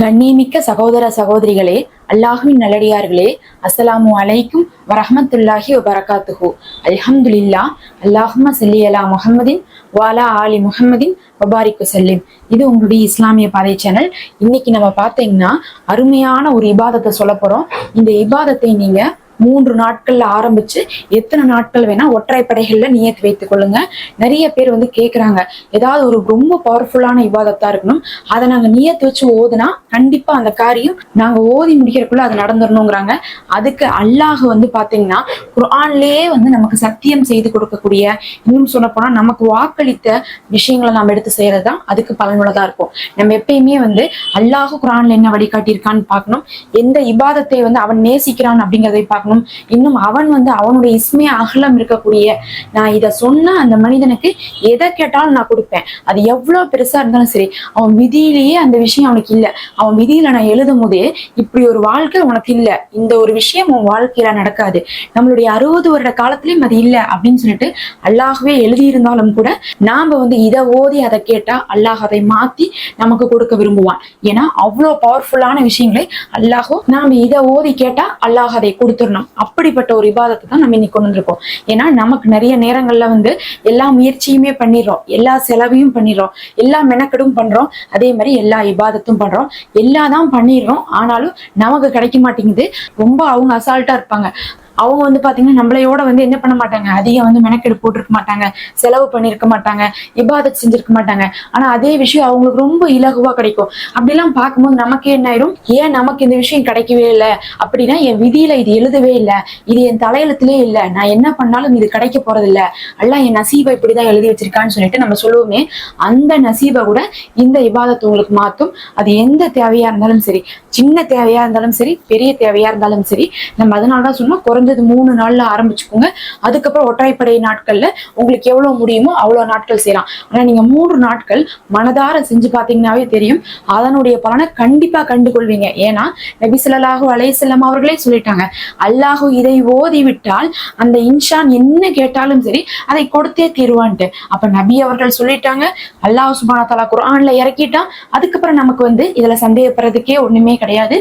கண்ணியமிக்க சகோதர சகோதரிகளே அல்லாஹுவின் நல்லடியார்களே அஸ்ஸலாமு அலைக்கும் வரஹமத்துல்லாஹி வபரகாத்துஹு. அல்ஹம்துலில்லா அல்லாஹும்ம சல்லி அலா முஹம்மதின் வாலா ஆலி முஹம்மதின் வபாரிக்கு செல்லிம் இது உங்களுடைய இஸ்லாமிய பாதை சேனல். இன்னைக்கு நம்ம பார்த்தீங்கன்னா அருமையான ஒரு இபாதத்தை சொல்ல போறோம். இந்த இபாதத்தை நீங்க மூன்று நாட்கள்ல ஆரம்பிச்சு எத்தனை நாட்கள் வேணா ஒற்றைப்படைகள்ல நியத்து வைத்துக் கொள்ளுங்க. நிறைய பேர் வந்து கேக்குறாங்க. ஏதாவது ஒரு ரொம்ப பவர்ஃபுல்லான இபாதத்தா இருக்கணும். அதை நாங்க நியத்து வச்சு ஓதுனா கண்டிப்பா அந்த காரியம் நாங்க ஓதி முடிக்கிறக்குள்ள அது நடந்துடணுங்கிறாங்க அதுக்கு அல்லாஹ் வந்து பாத்தீங்கன்னா குரான்லயே வந்து நமக்கு சத்தியம் செய்து கொடுக்கக்கூடிய இன்னும் சொல்ல போனா நமக்கு வாக்களித்த விஷயங்களை நாம் எடுத்து செய்யறது தான் அதுக்கு பலனுள்ளதா இருக்கும். நம்ம எப்பயுமே வந்து அல்லாஹ் குரான்ல என்ன வழிகாட்டியிருக்கான்னு பார்க்கணும். எந்த இபாதத்தை வந்து அவன் நேசிக்கிறான் அப்படிங்கிறதை பார்க்கணும். இன்னும் அவன் வந்து அவனுடைய இஸ்மே அகலம் இருக்கக்கூடிய நான் இதை சொன்னா அந்த மனிதனுக்கு எதை கேட்டாலும் நான் கொடுப்பேன். அது எவ்வளவு பெருசா இருந்தாலும் சரி அவன் விதியிலேயே அந்த விஷயம் அவனுக்கு இல்லை. அவன் விதியில நான் எழுதும் போதே இப்படி ஒரு வாழ்க்கை உனக்கு இல்லை. இந்த ஒரு விஷயம் உன் வாழ்க்கையில நடக்காது. நம்மளுடைய அறுபது வருட காலத்திலயும் அது இல்லை அப்படின்னு சொல்லிட்டு அல்லாஹ்வே எழுதியிருந்தாலும் கூட நாம வந்து இதை ஓதி அதை கேட்டா அல்லாஹ் அதை மாத்தி நமக்கு கொடுக்க விரும்புவான். ஏன்னா அவ்வளோ பவர்ஃபுல்லான விஷயங்களை அல்லாஹோ நாம இதை ஓதி கேட்டா அல்லாஹ் அதை கொடுத்துடணும். அப்படிப்பட்ட ஒரு விவாதத்தை தான் நம்ம இன்னைக்கு கொண்டு வந்திருக்கோம். ஏன்னா நமக்கு நிறைய நேரங்கள்ல வந்து எல்லா முயற்சியுமே பண்ணிடுறோம். எல்லா செலவையும் பண்ணிடுறோம். எல்லா மெனக்கெடும் பண்றோம். அதே மாதிரி எல்லா விவாதத்தும் பண்றோம். எல்லாதான் பண்ணிடுறோம். ஆனாலும் நமக்கு கிடைக்க மாட்டேங்குது. ரொம்ப அவங்க அசால்ட்டா இருப்பாங்க. அவங்க வந்து பாத்தீங்கன்னா நம்மளையோட வந்து என்ன பண்ண மாட்டாங்க? அதிகம் வந்து மெனக்கெடு போட்டிருக்க மாட்டாங்க. செலவு பண்ணியிருக்க மாட்டாங்க. இபாதத் செஞ்சிருக்க மாட்டாங்க. ஆனா அதே விஷயம் அவங்களுக்கு ரொம்ப இலகுவா கிடைக்கும். அப்படிலாம் பார்க்கும்போது நமக்கு என்ன ஆயிரும்? ஏன் நமக்கு இந்த விஷயம் கிடைக்கவே இல்லை? அப்படின்னா என் விதியில இது எழுதவே இல்லை. இது என் தலையெழுத்திலே இல்லை. நான் என்ன பண்ணாலும் இது கிடைக்க போறது இல்ல. எல்லாம் என் நசீபை இப்படிதான் எழுதி வச்சிருக்கான்னு சொல்லிட்டு நம்ம சொல்லுவோமே அந்த நசீபை கூட இந்த இபாதத்தை உங்களுக்கு மாத்தும். அது எந்த தேவையா இருந்தாலும் சரி சின்ன தேவையா இருந்தாலும் சரி பெரிய தேவையா இருந்தாலும் சரி நம்ம அதனால தான் சொன்னோம் குறைஞ்சது மூணு நாள்ல ஆரம்பிச்சுக்கோங்க. அதுக்கப்புறம் ஒற்றைப்படை நாட்கள்ல உங்களுக்கு எவ்வளவு முடியுமோ அவ்வளவு நாட்கள் செய்யலாம். ஆனா நீங்க மூன்று நாட்கள் மனதார செஞ்சு பாத்தீங்கன்னாவே தெரியும். அதனுடைய பலனை கண்டிப்பா கண்டுகொள்வீங்க. ஏன்னா நபிசல்லாஹு ஸல்லல்லாஹு அவர்களே சொல்லிட்டாங்க. அல்லாஹு இதை ஓதி விட்டால் அந்த இன்ஷான் என்ன கேட்டாலும் சரி அதை கொடுத்தே தீர்வான்ட்டு. அப்ப நபி அவர்கள் சொல்லிட்டாங்க. அல்லாஹ் சுபானா தலா குரான்ல இறக்கிட்டான். அதுக்கப்புறம் நமக்கு வந்து இதுல சந்தேகப்படுறதுக்கே ஒண்ணுமே கிடையாது.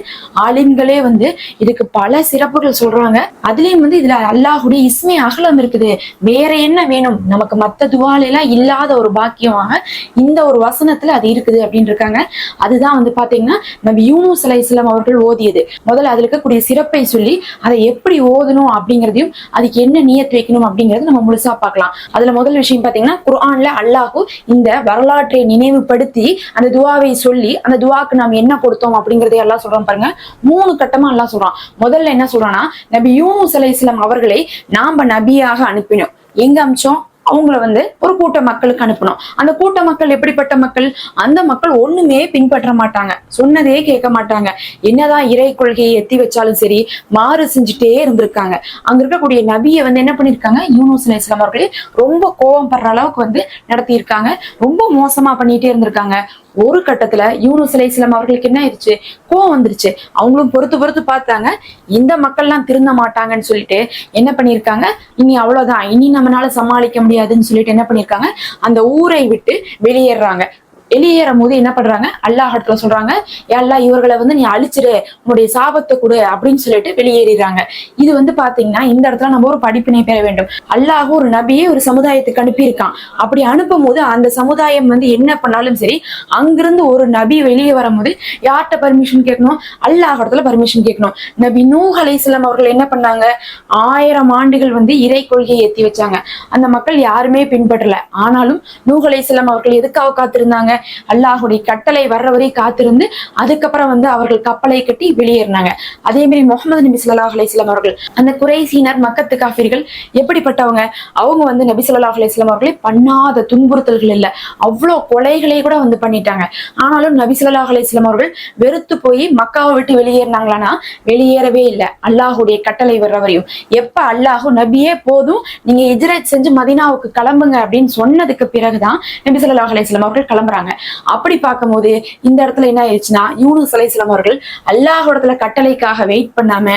ஆலிம்களே வந்து இதுக்கு பல சிறப்புகள் சொல்றாங்க. அதுலயும் வந்து இதுல அல்லாஹுடைய இஸ்மே அகலம் இருக்குது. வேற என்ன வேணும்? நமக்கு மத்த துவால எல்லாம் இல்லாத ஒரு பாக்கியமாக இந்த ஒரு வசனத்துல அது இருக்குது அப்படின்னு இருக்காங்க. அதுதான் வந்து பாத்தீங்கன்னா நம்ம யூனுஸ் அலை இஸ்லாம் அவர்கள் ஓதியது. முதல்ல அதுல இருக்கக்கூடிய சிறப்பை சொல்லி அதை எப்படி ஓதணும் அப்படிங்கிறதையும் அதுக்கு என்ன நியத்து வைக்கணும் அப்படிங்கறது நம்ம முழுசா பார்க்கலாம். அதுல முதல் விஷயம் பாத்தீங்கன்னா குர்ஆன்ல அல்லாஹு இந்த வரலாற்றை நினைவுபடுத்தி அந்த துவாவை சொல்லி அந்த துவாக்கு நாம் என்ன கொடுத்தோம் அப்படிங்கறதை எல்லாம் சொல்றோம் பாருங்க. மூணு கட்டமா எல்லாம் சொல்றான். முதல்ல என்ன சொல்றான்னா நபி யூனுஸ் அலை இஸ்லாம் அவர்களை நாம நபியாக அனுப்பினோம். எங்க அமிச்சோம்? அவங்கள வந்து ஒரு கூட்ட மக்களுக்கு அனுப்பணும் அந்த கூட்ட மக்கள் எப்படிப்பட்ட மக்கள்? அந்த மக்கள் ஒண்ணுமே பின்பற்ற மாட்டாங்க. சொன்னதே கேட்க மாட்டாங்க. என்னதான் இறை கொள்கையை எத்தி வச்சாலும் சரி மாறு செஞ்சுட்டே இருந்திருக்காங்க. அங்க இருக்கக்கூடிய நபியை வந்து என்ன பண்ணிருக்காங்க யூனூஸ் அலைஹிஸ்ஸலாம் இஸ்லாம் அவர்களே ரொம்ப கோபம் படுற அளவுக்கு வந்து நடத்தியிருக்காங்க. ரொம்ப மோசமா பண்ணிட்டே இருந்திருக்காங்க. ஒரு கட்டத்துல யூனுஸ் அலை இஸ்லாம் அவர்களுக்கு என்ன ஆயிடுச்சு? கோவம் வந்துருச்சு. அவங்களும் பொறுத்து பொறுத்து பார்த்தாங்க. இந்த மக்கள்லாம் திருந்த மாட்டாங்கன்னு சொல்லிட்டு என்ன பண்ணியிருக்காங்க? இனி அவ்வளவுதான். இனி நம்மளால சமாளிக்க முடியாதுன்னு சொல்லிட்டு என்ன பண்ணியிருக்காங்க? அந்த ஊரை விட்டு வெளியேறாங்க. வெளியேறும் போது என்ன பண்றாங்க? அல்லாஹ் சொல்றாங்க எல்லா இவர்களை வந்து நீ அழிச்சிரு உன்னுடைய சாபத்தை கொடு அப்படின்னு சொல்லிட்டு வெளியேறிடுறாங்க. இது வந்து பாத்தீங்கன்னா இந்த இடத்துல நம்ம ஒரு படிப்பினை பெற வேண்டும். அல்லாஹ் ஒரு நபியை ஒரு சமுதாயத்துக்கு அனுப்பியிருக்கான். அப்படி அனுப்பும் போது அந்த சமுதாயம் வந்து என்ன பண்ணாலும் சரி அங்கிருந்து ஒரு நபி வெளியே வரும்போது யார்கிட்ட பர்மிஷன் கேட்கணும்? அல்லாஹ் இடத்துல பர்மிஷன் கேட்கணும். நபி நூஹ் அலைஹிஸ்ஸலாம் அவர்கள் என்ன பண்ணாங்க? ஆயிரம் ஆண்டுகள் வந்து இறை கொள்கையை ஏற்றி வச்சாங்க. அந்த மக்கள் யாருமே பின்பற்றல. ஆனாலும் நூஹ் அலைஹிஸ்ஸலாம் அவர்கள் எதுக்காக காத்திருந்தாங்க? அல்லாஹுடைய கட்டளை வர்ற வரை காத்திருந்து அதுக்கப்புறம் வந்து அவர்கள் கப்பலை கட்டி வெளியேறினாங்க. அதே மாதிரி முகமது நபி சொல்லாஹ் அலைஹி அவர்கள் அந்த குறைசீனர் மக்கத்து காஃபிர்கள் எப்படிப்பட்டவங்க? அவங்க வந்து நபி சொல்லாஹ் அலைஹி அவர்களை பண்ணாத துன்புறுத்தல்கள் இல்லை. அவ்வளோ கொலைகளை கூட வந்து பண்ணிட்டாங்க. ஆனாலும் நபி சொல்லாஹ் அலைஹி அவர்கள் வெறுத்து போய் மக்காவை விட்டு வெளியேறினாங்களான்னா வெளியேறவே இல்லை. அல்லாஹுடைய கட்டளை வர்ற வரையும் எப்ப அல்லாஹு நபியே போதும் நீங்க இஜ்ரத் செஞ்சு மதீனாவுக்கு கிளம்புங்க அப்படின்னு சொன்னதுக்கு பிறகுதான் நபி சொல்லாஹ் அலைஹி அவர்கள் கிளம்புறாங்க. சொல்றாங்க. அப்படி பார்க்கும்போது இந்த இடத்துல என்ன ஆயிடுச்சுன்னா யூனு சலைசலம் அவர்கள் அல்லாஹோடத்துல கட்டளைக்காக வெயிட் பண்ணாம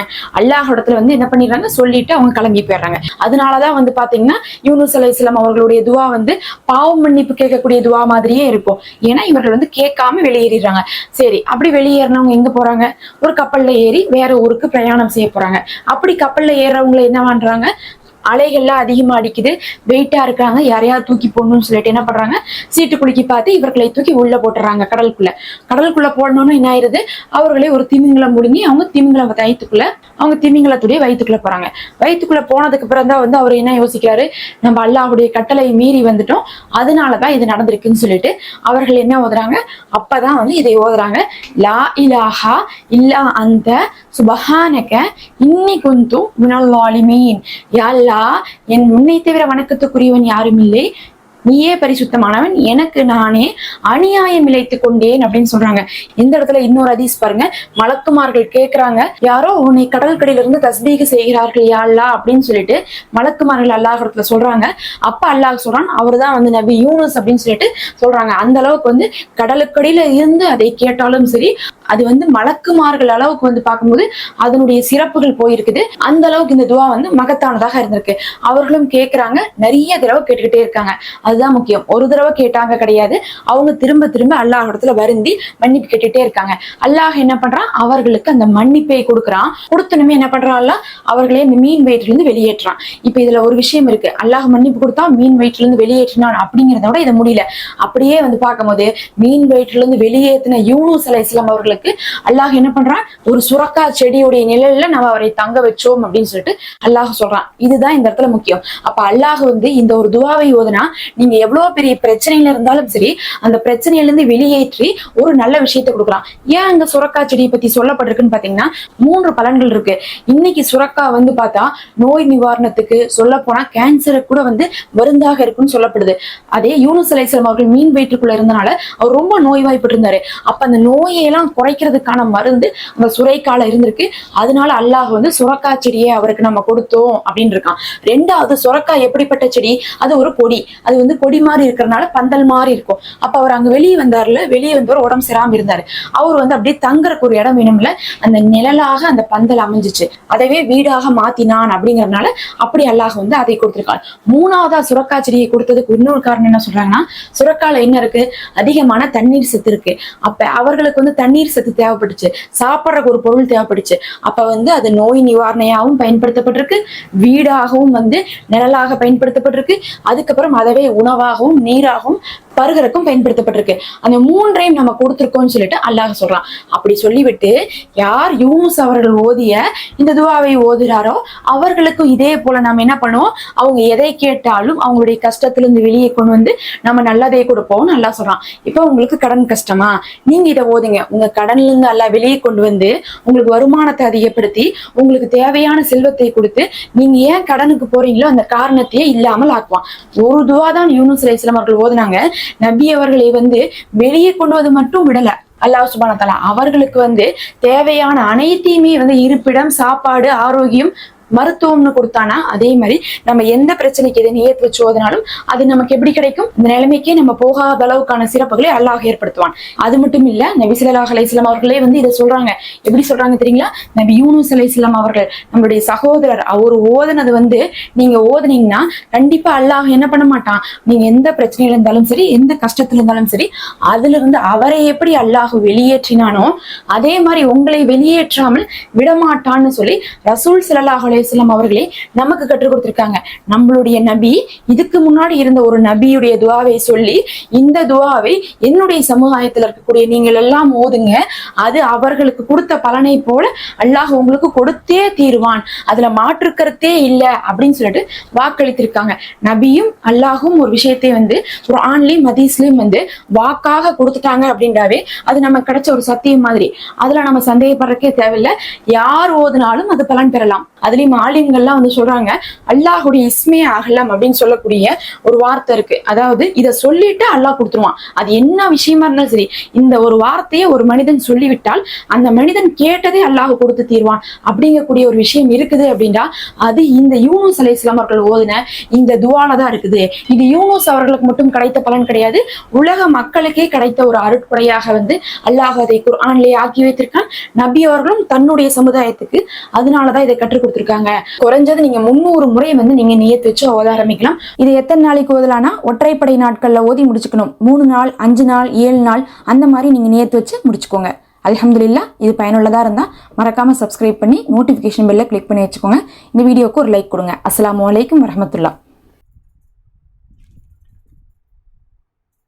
அல்லாஹோடத்துல வந்து என்ன பண்ணிடுறாங்க? சொல்லிட்டு அவங்க கிளம்பி போயிடுறாங்க. அதனாலதான் வந்து பாத்தீங்கன்னா யூனுஸ் சலைசலம் அவர்களுடைய துவா வந்து பாவம் மன்னிப்பு கேட்கக்கூடிய துவா மாதிரியே இருக்கும். ஏன்னா இவர்கள் வந்து கேட்காம வெளியேறிடுறாங்க. சரி அப்படி வெளியேறினவங்க எங்க போறாங்க? ஒரு கப்பல்ல ஏறி வேற ஊருக்கு பிரயாணம் செய்ய போறாங்க. அப்படி கப்பல்ல ஏறவங்களை என்ன பண்றாங்க? அலைகள்லாம் அதிகமா அடிக்குது. வெயிட்டா இருக்காங்க யாரையாவது தூக்கி போடணும்னு சொல்லிட்டு என்ன பண்றாங்க? சீட்டு குலுக்கி பார்த்து இவர்களை தூக்கி உள்ள போட்டுறாங்க கடலுக்குள்ள. கடலுக்குள்ள போடணும்னு என்ன ஆயிருது? அவர்களே ஒரு திமிங்கலம் முழுங்கி அவங்க திமிங்கலம் வயிற்றுக்குள்ள அவங்க திமிங்கலத்துடைய வயிற்றுக்குள்ள போறாங்க. வயிற்றுக்குள்ள போனதுக்கு அப்புறம் தான் வந்து அவர் என்ன யோசிக்கிறாரு? நம்ம அல்லாஹுடைய கட்டளை மீறி வந்துட்டோம். அதனாலதான் இது நடந்திருக்குன்னு சொல்லிட்டு அவர்கள் என்ன ஓதுறாங்க? அப்பதான் வந்து இதை ஓதுறாங்க. லா இலாஹா இல்லா அந்த சுபஹானக இன்னி குந்தும் மினல் வாலிமீன். யா அல்லாஹ் என் முன்னை தவிர வணக்கத்துக்குரியவன் யாரும் இல்லை. நீயே பரிசுத்தமானவன். எனக்கு நானே அநியாயம் இழைத்துக் கொண்டேன் அப்படின்னு சொல்றாங்க. இந்த இடத்துல இன்னொரு அதீஸ் பாருங்க. மலக்குமார்கள் கேட்கிறாங்க யாரோ உன்னை கடற்கரையில இருந்து தஸ்பீக செய்கிறார்கள் யாழ்லா அப்படின்னு சொல்லிட்டு மலக்குமார்கள் அல்லாஹ்விடத்துல சொல்றாங்க. அப்ப அல்லாஹ் சொல்றான் அவர்தான் வந்து நபி யூனஸ் அப்படின்னு சொல்லிட்டு சொல்றாங்க. அந்த அளவுக்கு வந்து கடலுக்கடியில இருந்து அதை கேட்டாலும் சரி அது வந்து மலக்குமார்கள் அளவுக்கு வந்து பார்க்கும்போது அதனுடைய சிறப்புகள் போயிருக்குது. அந்த அளவுக்கு இந்த துவா வந்து மகத்தானதாக இருந்திருக்கு. அவர்களும் கேட்கறாங்க நிறைய தடவை கேட்டுக்கிட்டே இருக்காங்க. அதுதான் முக்கியம். ஒரு தடவை கேட்டாங்க கிடையாது. அவங்க திரும்ப திரும்ப அல்லாஹ் இடத்துல வருந்தி மன்னிப்பு கேட்டுட்டே இருக்காங்க. அல்லாஹ் என்ன பண்றான்? அவர்களுக்கு அந்த மன்னிப்பை கொடுக்குறான். கொடுத்தனுமே என்ன பண்றான் அல்லாஹ்? அவர்களே இந்த மீன் வயிற்றுல இருந்து இப்போ இப்ப இதுல ஒரு விஷயம் இருக்கு. அல்லாஹ் மன்னிப்பு கொடுத்தா மீன் வயிற்றுல இருந்து வெளியேற்றினான் அப்படிங்கிறத விட இது முடியல. அப்படியே வந்து பார்க்கும்போது மீன் வயிற்றுல இருந்து வெளியேற்றின யூனூஸ் அலை இஸ்லாம் அவர்களுக்கு அல்லாஹ் என்ன பண்றான்? ஒரு சுரக்கா செடியுடைய நிழல்ல நம்ம அவரை தங்க வச்சோம் அப்படின்னு சொல்லிட்டு அல்லாஹ் சொல்றான். இதுதான் இந்த இடத்துல முக்கியம். அப்ப அல்லாஹ் வந்து இந்த ஒரு துவாவை ஓதுனா நீங்க எவ்வளவு பெரிய பிரச்சனையில இருந்தாலும் சரி அந்த பிரச்சனையில இருந்து வெளியேற்றி ஒரு நல்ல விஷயத்தை கொடுக்குறான் ஏன் அங்க சுரக்கா செடியை பத்தி சொல்லப்பட்டிருக்குன்னு பாத்தீங்கன்னா மூன்று பலன்கள் இருக்கு. இன்னைக்கு சுரக்கா வந்து பார்த்தா நோய் நிவாரணத்துக்கு சொல்ல போனா கேன்சருக்கு கூட வந்து மருந்தாக இருக்குன்னு சொல்லப்படுது. அதே யூனுஸ் அலைசலம் அவர்கள் மீன் வயிற்றுக்குள்ள இருந்தனால அவர் ரொம்ப நோய்வாய்ப்பட்டு இருந்தாரு அப்ப அந்த நோயெல்லாம் குறைக்கிறதுக்கான மருந்து அந்த சுரைக்கால இருந்திருக்கு. அதனால அல்லாஹ் வந்து சுரக்கா செடியை அவருக்கு நம்ம கொடுத்தோம் அப்படின்னு இருக்கான். ரெண்டாவது சுரக்காய் எப்படிப்பட்ட செடி? அது ஒரு கொடி. அது வந்து கொடி மாதிரி இருக்கிறனால பந்தல் மாதிரி இருக்கும். அப்ப அவர் அங்க வெளியே வந்தார்ல வெளியே வந்தவர் உடம்பு சிராம இருந்தாரு. அவர் வந்து அப்படியே தங்குறக்கு ஒரு இடம் வேணும்ல அந்த நிழலாக அந்த பந்தல் அமைஞ்சிச்சு. அதவே வீடாக மாத்தினான் அப்படிங்கறதுனால அப்படி அல்லாஹ் வந்து அதை கொடுத்திருக்காள் மூணாவதா சுரக்கா செடியை கொடுத்ததுக்கு இன்னொரு காரணம் என்ன சொல்றாங்கன்னா சுரக்கால என்ன இருக்கு? அதிகமான தண்ணீர் சத்து இருக்கு. அப்ப அவர்களுக்கு வந்து தண்ணீர் சத்து தேவைப்பட்டுச்சு. சாப்பிட்றக்கு ஒரு பொருள் தேவைப்பட்டுச்சு. அப்ப வந்து அது நோய் நிவாரணையாகவும் பயன்படுத்தப்பட்டிருக்கு. வீடாகவும் வந்து நிழலாக பயன்படுத்தப்பட்டிருக்கு. அதுக்கப்புறம் அதவே உணவாகவும் நீராகவும் பருகறக்கும் பயன்படுத்தப்பட்டிருக்கு. அந்த மூன்றையும் நம்ம கொடுத்துருக்கோம்னு சொல்லிட்டு அல்லாஹ் சொல்றான். அப்படி சொல்லிவிட்டு யார் யூனுஸ் அவர்கள் ஓதிய இந்த துவாவை ஓதுறாரோ அவர்களுக்கும் இதே போல நம்ம என்ன பண்ணுவோம்? அவங்க எதை கேட்டாலும் அவங்களுடைய கஷ்டத்திலிருந்து வெளியே கொண்டு வந்து நம்ம நல்லதே கொடுப்போம்னு நல்லா சொல்றான். இப்போ உங்களுக்கு கடன் கஷ்டமா? நீங்க இதை ஓதுங்க. உங்க கடன்ல இருந்து அல்லாஹ் வெளியே கொண்டு வந்து உங்களுக்கு வருமானத்தை அதிகப்படுத்தி உங்களுக்கு தேவையான செல்வத்தை கொடுத்து நீங்க ஏன் கடனுக்கு போறீங்களோ அந்த காரணத்தையே இல்லாமல் ஆக்குவான். ஒரு துவா தான் யூனுஸ் இஸ்லாம் அவர்கள் ஓதுனாங்க. நபி அவர்களை வந்து வெளியே கொண்டு வந்து மட்டும் விடல. அல்லாஹ் சுபான தலா அவர்களுக்கு வந்து தேவையான அனைத்தையுமே வந்து இருப்பிடம் சாப்பாடு ஆரோக்கியம் மருத்துவம்னு கொடுத்தானா அதே மாதிரி நம்ம எந்த பிரச்சனைக்கு எதை நியத்து வச்சு ஓதினாலும் அது நமக்கு எப்படி கிடைக்கும்? இந்த நிலைமைக்கே நம்ம போகாத அளவுக்கான சிறப்புகளை அல்லாஹ் ஏற்படுத்துவான். அது மட்டும் இல்ல நபி ஸல்லல்லாஹு அலைஹி அவர்களே வந்து இதை சொல்றாங்க. எப்படி சொல்றாங்க தெரியுங்களா? நபி யூனுஸ் அலைஹிஸ்ஸலாம் அவர்கள் நம்மளுடைய சகோதரர் அவர் ஓதுனது வந்து நீங்க ஓதுனீங்கன்னா கண்டிப்பா அல்லாஹ் என்ன பண்ண மாட்டான். நீங்க எந்த பிரச்சனையில இருந்தாலும் சரி எந்த கஷ்டத்துல இருந்தாலும் சரி அதுல இருந்து அவரை எப்படி அல்லாஹ் வெளியேற்றினானோ அதே மாதிரி உங்களை வெளியேற்றாமல் விடமாட்டான்னு சொல்லி ரசூல் ஸல்லல்லாஹு வஸல்லம் அவர்களே நமக்கு கற்றுக் கொடுத்திருக்காங்க. நம்மளுடைய நபி இதுக்கு முன்னாடி இருந்த ஒரு நபியுடைய துவாவை சொல்லி இந்த துவாவை என்னுடைய சமுதாயத்தில் இருக்கக்கூடிய நீங்கள் எல்லாம் ஓதுங்க. அது அவர்களுக்கு கொடுத்த பலனை போல அல்லாஹ் உங்களுக்கு கொடுத்தே தீருவான். அதுல மாற்றுக்கருத்தே இல்லை அப்படின்னு சொல்லிட்டு வாக்களித்திருக்காங்க. நபியும் அல்லாஹும் ஒரு விஷயத்தை வந்து ஒரு ஆன்லைன் மதீஸ்லயும் வந்து வாக்காக கொடுத்துட்டாங்க அப்படின்றாவே அது நம்ம கிடைச்ச ஒரு சத்தியம் மாதிரி. அதுல நம்ம சந்தேகப்படுறக்கே தேவையில்லை. யார் ஓதுனாலும் அது பலன் பெறலாம். அதுலயும் ஆலிம்கள்லாம் வந்து சொல்றாங்க அல்லாஹுடைய இஸ்மே அகலம் அப்படின்னு சொல்லக்கூடிய ஒரு வார்த்தை இருக்கு. அதாவது இதை சொல்லிட்டு அல்லாஹ் கொடுத்துருவான். அது என்ன விஷயமா இருந்தாலும் சரி இந்த ஒரு வார்த்தையை ஒரு மனிதன் சொல்லிவிட்டால் அந்த மனிதன் கேட்டதே அல்லாஹ் கொடுத்து தீர்வான். அப்படிங்கக்கூடிய ஒரு விஷயம் இருக்குது அப்படின்னா அது இந்த யூனுஸ் அலை இஸ்லாம் அவர்கள் ஓதின இந்த துவால தான் இருக்குது. இது யூனுஸ் அவர்களுக்கு மட்டும் கிடைத்த பலன் கிடையாது. உலக மக்களுக்கே கிடைத்த ஒரு அருட்குறையாக வந்து அல்லாஹ் அதை குர்ஆன்லேயே ஆக்கி வைத்திருக்கான். நபி அவர்களும் தன்னுடைய சமுதாயத்துக்கு அதனாலதான் இதை கற்றுக் கொடுத்துருக்காங்க. குறைஞ்சது நீங்க முந்நூறு முறை வந்து நீங்க நியத்து வச்சு ஓத ஆரம்பிக்கலாம். இது எத்தனை நாளைக்கு ஓதலானா ஒற்றைப்படை நாட்கள்ல ஓதி முடிச்சுக்கணும். மூணு நாள் அஞ்சு நாள் ஏழு நாள் அந்த மாதிரி நீங்க நியத்து வச்சு முடிச்சுக்கோங்க. அலமதுல்லா இது பயனுள்ளதா இருந்தா மறக்காம சப்ஸ்கிரைப் பண்ணி நோட்டிஃபிகேஷன் பெல்ல கிளிக் பண்ணி வச்சுக்கோங்க. இந்த வீடியோக்கு ஒரு லைக் கொடுங்க. அஸ்லாம் அலைக்கும் வரமத்துல்லா